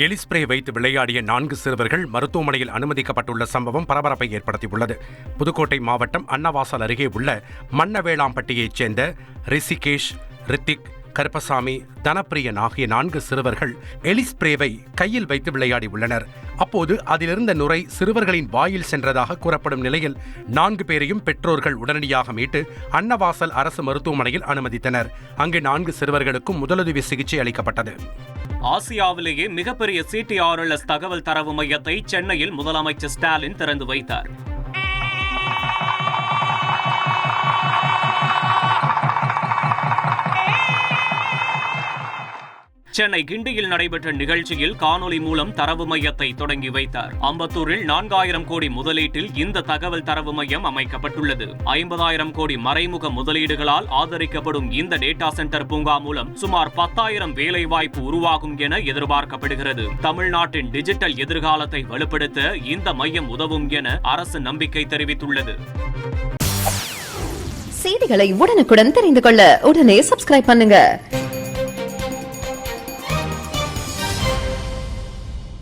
எலிஸ்பிரே வைத்து விளையாடிய நான்கு சிறுவர்கள் மருத்துவமனையில் அனுமதிக்கப்பட்டுள்ள சம்பவம் பரபரப்பை ஏற்படுத்தியுள்ளது. புதுக்கோட்டை மாவட்டம் அன்னவாசல் அருகே உள்ள மன்னவேளாம்பட்டியைச் சேர்ந்த ரிஷிகேஷ் ரித்திக் கருப்பசாமி தனப்பிரியன் ஆகிய நான்கு சிறுவர்கள் எலிஸ்பிரேவை கையில் வைத்து விளையாடி உள்ளனர் அப்போது அதிலிருந்த நுரை சிறுவர்களின் வாயில் சென்றதாக கூறப்படும் நிலையில் நான்கு பேரையும் பெற்றோர்கள் உடனடியாக மீட்டு அன்னவாசல் அரசு மருத்துவமனையில் அனுமதித்தனர். அங்கு நான்கு சிறுவர்களுக்கும் முதலுதவி சிகிச்சை அளிக்கப்பட்டது. ஆசியாவிலேயே மிகப்பெரிய சிடிஆர்எல்எஸ் தகவல் தரவு மையத்தை சென்னையில் முதலமைச்சர் ஸ்டாலின் திறந்து வைத்தார். சென்னை கிண்டியில் நடைபெற்ற நிகழ்ச்சியில் காணொலி மூலம் தரவு மையத்தை தொடங்கி வைத்தார். அம்பத்தூரில் நான்காயிரம் கோடி முதலீட்டில் இந்த தகவல் தரவு மையம் அமைக்கப்பட்டுள்ளது. ஐம்பதாயிரம் கோடி மறைமுக முதலீடுகளால் ஆதரிக்கப்படும் இந்த டேட்டா சென்டர் பூங்கா மூலம் சுமார் பத்தாயிரம் வேலைவாய்ப்பு உருவாகும் என எதிர்பார்க்கப்படுகிறது. தமிழ்நாட்டின் டிஜிட்டல் எதிர்காலத்தை வலுப்படுத்த இந்த மையம் உதவும் என அரசு நம்பிக்கை தெரிவித்துள்ளது. செய்திகளை உடனுக்குடன் தெரிந்து கொள்ள உடனே சப்ஸ்கிரைப் பண்ணுங்க.